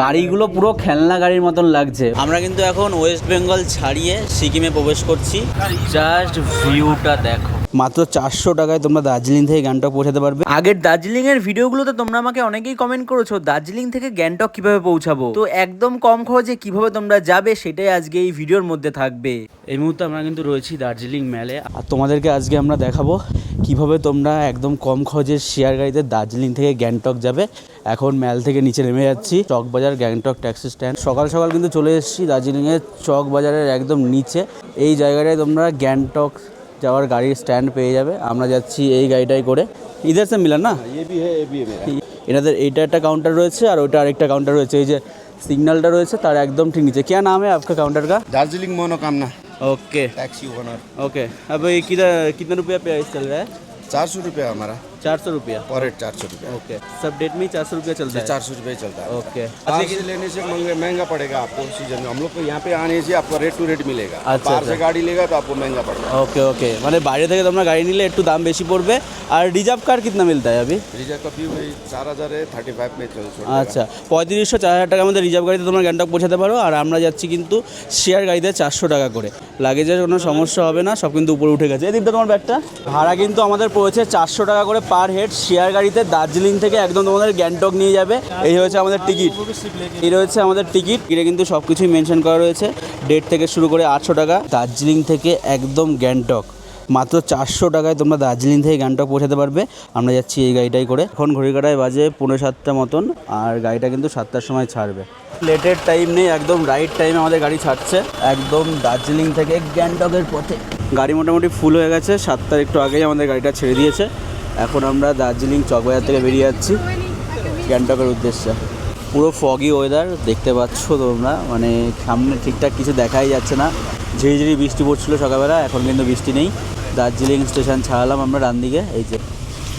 গাড়িগুলো পুরো খেলনা গাড়ির মতন লাগছে। আমরা কিন্তু এখন ওয়েস্ট বেঙ্গল ছাড়িয়ে সিকিমে প্রবেশ করছি। জাস্ট ভিউটা দেখো। মাত্র চারশো টাকায় তোমরা দার্জিলিং থেকে গ্যাংটক পৌঁছাতে পারবে। আগের দার্জিলিং এর ভিডিওগুলোতে তোমরা আমাকে অনেকেই কমেন্ট করেছ দার্জিলিং থেকে গ্যাংটক কীভাবে পৌঁছাবো? তো একদম কম খরচে কীভাবে তোমরা যাবে সেটাই আজকে এই ভিডিওর মধ্যে থাকবে। এই মুহূর্তে আমরা কিন্তু রয়েছি দার্জিলিং মেলে। আর তোমাদেরকে আজকে আমরা দেখাবো কীভাবে তোমরা একদম কম খরচের শেয়ার গাড়িতে দার্জিলিং থেকে গ্যাংটক যাবে। এখন ম্যাল থেকে নিচে নেমে যাচ্ছি চকবাজার গ্যাংটক ট্যাক্সি স্ট্যান্ড। সকাল সকাল কিন্তু চলে এসেছি দার্জিলিংয়ের চক বাজারের একদম নিচে। এই জায়গাটায় তোমরা গ্যাংটক যাওয়ার গাড়ির স্ট্যান্ড পেয়ে যাবে আমরা যাচ্ছি এই গাড়িটাই করে ইধার সে মিলান না ये भी है ये भी है मेरा এনাদের এইটা একটা কাউন্টার রয়েছে আর ওইটা আরেকটা কাউন্টার রয়েছে এই যে সিগন্যালটা রয়েছে তার একদম ঠিক নিচে क्या नाम है आपका काउंटर का दार्जिलिंग मनोकामना ओके टैक्सी ओनर ओके अब ये किधर कितना रुपया प्राइस चल रहा है चार सौ रुपया हमारा चार सौ रुपया। पर हेड चार सौ रुपया। ओके। सब डेट में चार सौ रुपया चलता है। चार सौ रुपया चलता है। ओके। अच्छा लेने से महंगा पड़ेगा आपको सीजन में। हम लोग को यहाँ पे आने से आपको रेट टू रेट मिलेगा। আচ্ছা বাড়ি থেকে গাড়ি লেগা তো आपको महंगा पड़ेगा। Okay okay. মানে বাইরে থেকে তোমরা গাড়ি নিলে একটু দাম বেশি পড়বে আর রিজার্ভ কার कितना मिलता है अभी? রিজার্ভ का व्यू भाई 4000 है 35 में চলছে আচ্ছা 3500 4000 টাকা আমাদের রিজার্ভ গাড়িতে তোমরা গ্যাংটক পৌঁছাতে পারো আর আমরা যাচ্ছি কিন্তু শেয়ার গাড়িতে 400 টাকা করে। লাগেজের কোনো সমস্যা হবে না সব কিন্তু উপরে উঠে গেছে। এদিকটা তোমার ব্যাগটা ভাড়া কিন্তু আমাদের পড়েছে চারশো টাকা করে পার হেড শেয়ার গাড়িতে দার্জিলিং থেকে একদম তোমাদের গ্যাংটক নিয়ে যাবে। এই হচ্ছে আমাদের টিকিট। এই রয়েছে আমাদের টিকিট। এটা কিন্তু সব কিছুই মেনশন করা রয়েছে। ডেট থেকে শুরু করে আটশো টাকা। দার্জিলিং থেকে একদম গ্যাংটক। মাত্র চারশো টাকায় তোমরা দার্জিলিং থেকে গ্যাংটক পৌঁছাতে পারবে। আমরা যাচ্ছি এই গাড়িটাই করে। এখন ঘড়ি কাটায় বাজে পনেরো সাতটা মতন। আর গাড়িটা কিন্তু সাতটার সময় ছাড়বে। লেটের টাইম নেই, একদম রাইট টাইমে আমাদের গাড়ি ছাড়ছে। একদম দার্জিলিং থেকে গ্যাংটকের পথে। গাড়ি মোটামুটি ফুল হয়ে গেছে। সাতটার একটু আগেই আমাদের গাড়িটা ছেড়ে দিয়েছে। এখন আমরা দার্জিলিং চকবাজার থেকে বেরিয়ে যাচ্ছি গ্যাংটকের উদ্দেশ্যে। পুরো ফগি ওয়েদার দেখতে পাচ্ছ তোমরা মানে সামনে ঠিকঠাক কিছু দেখাই যাচ্ছে না। ঝিরিঝিরি বৃষ্টি পড়ছিল সকালবেলা, এখন কিন্তু বৃষ্টি নেই। দার্জিলিং স্টেশন ছাড়ালাম আমরা ডান দিকে এই যে।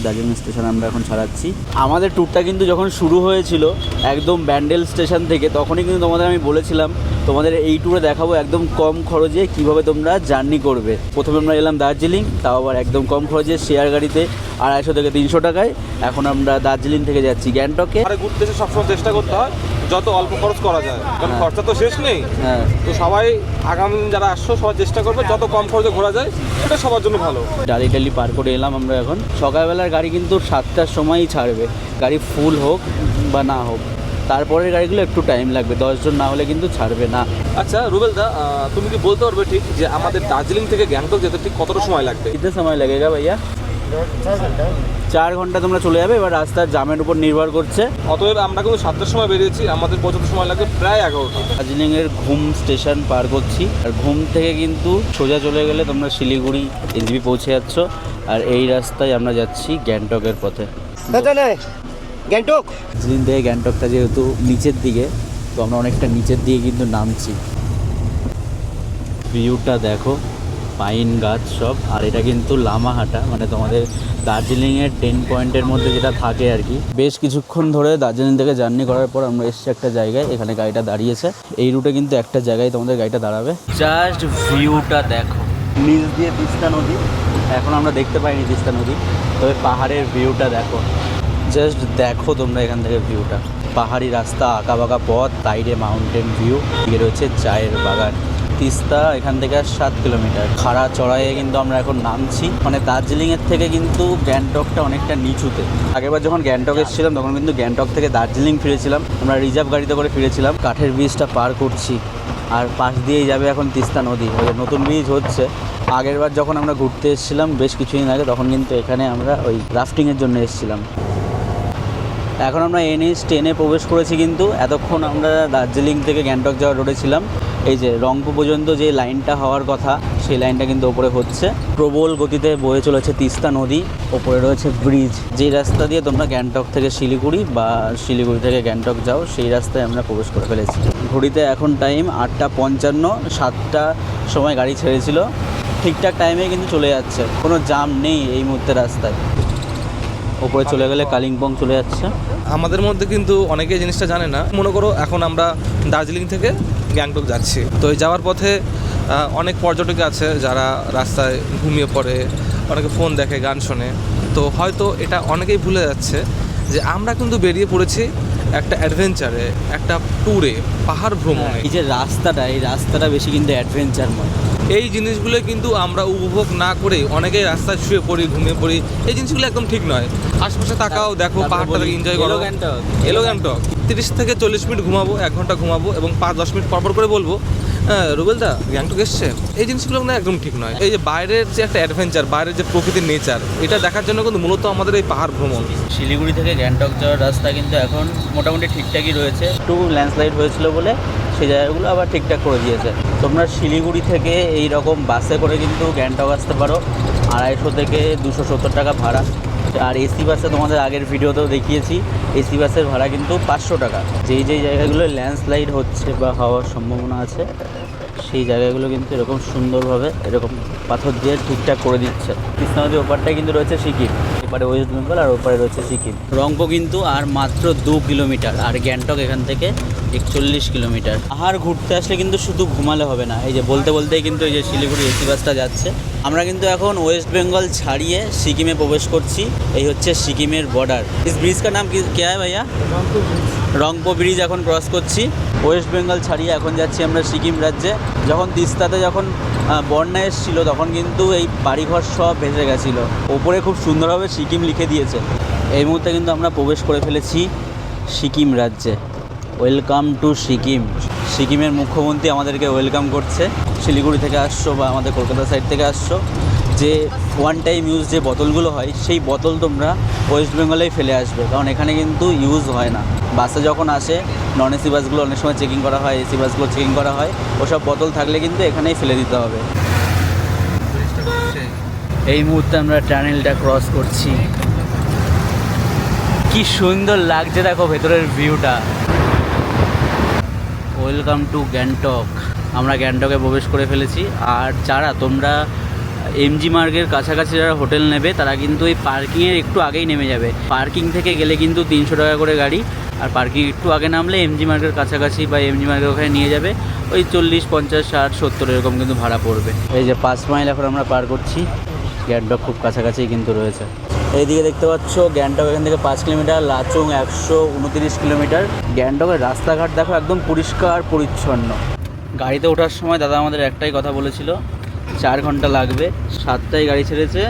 দার্জিলিং স্টেশন আমরা এখন ছাড়াচ্ছি। আমাদের ট্যুরটা কিন্তু যখন শুরু হয়েছিল একদম ব্যান্ডেল স্টেশন থেকে, তখনই কিন্তু তোমাদের আমি বলেছিলাম, তোমাদের এই ট্যুরে দেখাবো একদম কম খরচে কীভাবে তোমরা জার্নি করবে। প্রথমে আমরা এলাম দার্জিলিং, তাও আবার একদম কম খরচে শেয়ার গাড়িতে আড়াইশো থেকে তিনশো টাকায়। এখন আমরা দার্জিলিং থেকে যাচ্ছি গ্যাংটকে। ঘুরতে সবসময় চেষ্টা করতে হয়। যত অল্প খরচ করা যায়। কারণ হ্যাঁ। খরচা তো শেষ নেই। হ্যাঁ। তো সবাই আগামী দিন যারা আসছো সবাই চেষ্টা করবে যত কম খরচে ঘোরা যায় সেটা সবার জন্য ভালো। ডালি টালি পার করে এলাম আমরা এখন। সকালবেলার গাড়ি কিন্তু সাতটার সময়ই ছাড়বে। গাড়ি ফুল হোক বা না হোক তারপরের গাড়িগুলো একটু টাইম লাগবে। দশজন না হলে কিন্তু ছাড়বে না। আচ্ছা রুবেল দা তুমি কি বলতে পারবে ঠিক যে আমাদের দার্জিলিং থেকে গ্যাংটক যেতে ঠিক কতটা সময় লাগবে? কিতনে সময় লাগে লাগেগা ভাইয়া? চার ঘণ্টা তোমরা চলে যাবে এবার রাস্তার জামের উপর নির্ভর করছে। অতএব আমরা কিন্তু সাতটার সময় বেরিয়েছি আমাদের পৌঁছাতে সময় লাগবে প্রায় এগারোটা। দার্জিলিংয়ের ঘুম স্টেশন পার করছি। আর ঘুম থেকে কিন্তু সোজা চলে গেলে তোমরা শিলিগুড়ি এনজিবি পৌঁছে যাচ্ছ। আর এই রাস্তায় আমরা যাচ্ছি গ্যাংটকের পথে। গ্যাংটক। দার্জিলিং থেকে গ্যাংটকটা যেহেতু নিচের দিকে তো আমরা অনেকটা নিচের দিকে কিন্তু নামছি। ভিউটা দেখো। পাইন গাছ সব, আর এটা কিন্তু লামাহাটা মানে তোমাদের দার্জিলিংয়ের টেন পয়েন্টের মধ্যে যেটা থাকে আর কি। বেশ কিছুক্ষণ ধরে দার্জিলিং থেকে জার্নি করার পর আমরা এসছি একটা জায়গায়, এখানে গাড়িটা দাঁড়িয়েছে। এই রুটে কিন্তু একটা জায়গায় তোমাদের গাড়িটা দাঁড়াবে। জাস্ট ভিউটা দেখো। নিচ দিয়ে তিস্তা নদী, এখন আমরা দেখতে পাইনি তিস্তা নদী, তবে পাহাড়ের ভিউটা দেখো। জাস্ট দেখো তোমরা এখান থেকে ভিউটা পাহাড়ি রাস্তা আঁকা বাঁকা পথ সাইডে মাউন্টেন ভিউ রয়েছে চায়ের বাগান। তিস্তা, এখান থেকে সাত কিলোমিটার। খাড়া চড়াইয়ে কিন্তু আমরা এখন নামছি। মানে দার্জিলিংয়ের থেকে কিন্তু গ্যাংটকটা অনেকটা নিচুতে। আগেরবার যখন গ্যাংটক এসেছিলাম, তখন কিন্তু গ্যাংটক থেকে দার্জিলিং ফিরেছিলাম। আমরা রিজার্ভ গাড়িতে করে ফিরেছিলাম। কাঠের ব্রিজটা পার করছি। আর পাশ দিয়েই যাবে এখন তিস্তা নদী। ওই নতুন ব্রিজ হচ্ছে। আগেরবার যখন আমরা ঘুরতে এসেছিলাম বেশ কিছুদিন আগে, তখন কিন্তু এখানে আমরা ওই রাফটিংয়ের জন্য এসেছিলাম। এখন আমরা এনএইচ টেনে প্রবেশ করেছি কিন্তু, এতক্ষণ আমরা দার্জিলিং থেকে গ্যাংটক যাওয়ার রোডে ছিলাম। এই যে রংপুর পর্যন্ত যে লাইনটা হওয়ার কথা, সেই লাইনটা কিন্তু ওপরে হচ্ছে। প্রবল গতিতে বয়ে চলেছে তিস্তা নদী, ওপরে রয়েছে ব্রিজ। যেই রাস্তা দিয়ে তোমরা গ্যাংটক থেকে শিলিগুড়ি বা শিলিগুড়ি থেকে গ্যাংটক যাও, সেই রাস্তায় আমরা প্রবেশ করে ফেলেছি। ঘড়িতে এখন টাইম আটটা পঞ্চান্ন, সাতটা সময় গাড়ি ছেড়েছিল। ঠিকঠাক টাইমে কিন্তু চলে যাচ্ছে। কোনো জাম নেই এই মুহূর্তে রাস্তায়। ওপরে চলে গেলে কালিম্পং চলে যাচ্ছে। আমাদের মধ্যে কিন্তু অনেকে জিনিসটা জানে না। মনে করো এখন আমরা দার্জিলিং থেকে গ্যাংটক যাচ্ছি। তো এই যাওয়ার পথে অনেক পর্যটক আছে যারা রাস্তায় ঘুমিয়ে পড়ে, অনেকে ফোন দেখে, গান শোনে। তো হয়তো এটা অনেকেই ভুলে যাচ্ছে যে আমরা কিন্তু বেরিয়ে পড়েছি একটা অ্যাডভেঞ্চারে একটা ট্যুরে পাহাড় ভ্রমণে। এই যে রাস্তাটা এই রাস্তাটা বেশি কিন্তু অ্যাডভেঞ্চারময় এই জিনিসগুলো কিন্তু আমরা উপভোগ না করে অনেকেই রাস্তায় শুয়ে পড়ি ঘুমিয়ে পড়ি। এই জিনিসগুলো একদম ঠিক নয়। আশেপাশে তাকাও দেখো পাহাড়টাকে এনজয় করো। এলো গ্যাংটক তিরিশ থেকে চল্লিশ মিনিট ঘুমাবো এক ঘণ্টা ঘুমাবো এবং পাঁচ দশ মিনিট পরপর করে বলব। হ্যাঁ রুবেলদা গ্যাংটক এসছে। এই জিনিসগুলো কিন্তু একদম ঠিক নয়। এই যে বাইরের যে একটা অ্যাডভেঞ্চার বাইরের যে প্রকৃতির নেচার এটা দেখার জন্য কিন্তু মূলত আমাদের এই পাহাড় ভ্রমণ। শিলিগুড়ি থেকে গ্যাংটক যাওয়ার রাস্তা কিন্তু এখন মোটামুটি ঠিকঠাকই রয়েছে। একটু ল্যান্ডস্লাইড হয়েছিল বলে সেই জায়গাগুলো আবার ঠিকঠাক করে দিয়েছে। তোমরা শিলিগুড়ি থেকে এই রকম বাসে করে কিন্তু গ্যাংটক আসতে পারো। আড়াইশো থেকে দুশো সত্তর টাকা ভাড়া। আর এসি বাসে তোমাদের আগের ভিডিওতেও দেখিয়েছি। এসি বাসের ভাড়া কিন্তু পাঁচশো টাকা। যেই যেই জায়গাগুলো ল্যান্ডস্লাইড হচ্ছে বা হওয়ার সম্ভাবনা আছে সেই জায়গাগুলো কিন্তু এরকম সুন্দরভাবে এরকম পাথর দিয়ে ঠিকঠাক করে দিচ্ছে। কৃষ্ণা নদীর ওপারটায় কিন্তু রয়েছে সিকিম। এপারে ওয়েস্ট বেঙ্গল আর ওপারে রয়েছে সিকিম। রংপো কিন্তু আর মাত্র দু কিলোমিটার আর গ্যাংটক এখান থেকে একচল্লিশ কিলোমিটার। আর ঘুরতে আসলে কিন্তু শুধু ঘুমালে হবে না। এই যে বলতে বলতেই কিন্তু এই যে শিলিগুড়ি এসি বাসটা যাচ্ছে। আমরা কিন্তু এখন ওয়েস্ট বেঙ্গল ছাড়িয়ে সিকিমে প্রবেশ করছি। এই হচ্ছে সিকিমের বর্ডার। ইস ব্রিজ নাম কি? কে ভাইয়া? রংপো ব্রিজ এখন ক্রস করছি। ওয়েস্ট বেঙ্গল ছাড়িয়ে এখন যাচ্ছি আমরা সিকিম রাজ্যে। যখন তিস্তাতে যখন বন্যা এসেছিল, তখন কিন্তু এই বাড়িঘর সব ভেসে গেছিল। ওপরে খুব সুন্দরভাবে সিকিম লিখে দিয়েছে। এই মুহূর্তে কিন্তু আমরা প্রবেশ করে ফেলেছি সিকিম রাজ্যে। Welcome to Sikkim. সিকিমের মুখ্যমন্ত্রী আমাদেরকে ওয়েলকাম করছে। শিলিগুড়ি থেকে আসছো বা আমাদের কলকাতা সাইড থেকে আসছো। যে ওয়ান টাইম ইউজ যে বোতলগুলো হয়, সেই বোতল তোমরা ওয়েস্ট বেঙ্গলেই ফেলে আসবে। কারণ এখানে কিন্তু ইউজ হয় না। বাসে যখন আসে নন এসি বাসগুলো অনেক সময় চেকিং করা হয় এসি বাসগুলো চেকিং করা হয়, ওসব বোতল থাকলে কিন্তু এখানেই ফেলে দিতে হবে। এই মুহূর্তে আমরা টানেলটা ক্রস করছি। কি সুন্দর লাগছে দেখো ভেতরের ভিউটা ওয়েলকাম টু গ্যাংটক আমরা গ্যাংটকে প্রবেশ করে ফেলেছি। আর যারা তোমরা এমজি মার্গের কাছাকাছি যারা হোটেল নেবে, তারা কিন্তু এই পার্কিংয়ের একটু আগেই নেমে যাবে। পার্কিং থেকে গেলে কিন্তু তিনশো টাকা করে গাড়ি, আর পার্কিং একটু আগে নামলে এমজি মার্গের কাছাকাছি বা এমজি মার্গের ওখানে নিয়ে যাবে। ওই চল্লিশ, পঞ্চাশ, ষাট, সত্তর এরকম কিন্তু ভাড়া পড়বে। এই যে পাঁচ মাইল এখন আমরা পার করছি। গ্যাংটক খুব কাছাকাছি কিন্তু রয়েছে। এইদিকে দেখতে পাচ্ছ, গ্যাংটক এখান থেকে পাঁচ কিলোমিটার, লাচুং একশো উনতিরিশ কিলোমিটার। গ্যাংটকের রাস্তাঘাট দেখো একদম পরিষ্কার, পরিচ্ছন্ন। গাড়িতে ওঠার সময় দাদা আমাদের একটাই কথা বলেছিল চার ঘণ্টা লাগবে। সাতটায় গাড়ি ছেড়েছে,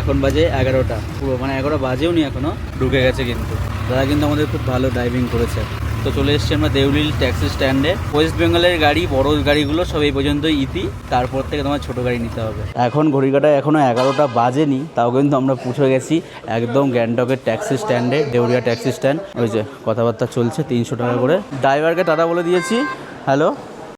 এখন বাজে এগারোটা। পুরো মানে এগারো বাজেও নি এখনও ঢুকে গেছে কিন্তু। দাদা কিন্তু আমাদের খুব ভালো ড্রাইভিং করেছে। তো চলে এসেছি আমরা দেউলিল ট্যাক্সি স্ট্যান্ডে ওয়েস্ট বেঙ্গলের গাড়ি, বড় গাড়িগুলো সব এই পর্যন্ত ইতি। তারপর থেকে তোমার ছোট গাড়ি নিতে হবে। এখন ঘড়ি কাটায় এখনও এগারোটা বাজেনি, তাও কিন্তু আমরা পৌঁছে গেছি একদম গ্যাংটকের ট্যাক্সি স্ট্যান্ডে দেউরিয়া ট্যাক্সি স্ট্যান্ড ওই যে কথাবার্তা চলছে তিনশো টাকা করে। ড্রাইভারকে টাটা বলে দিয়েছি। হ্যালো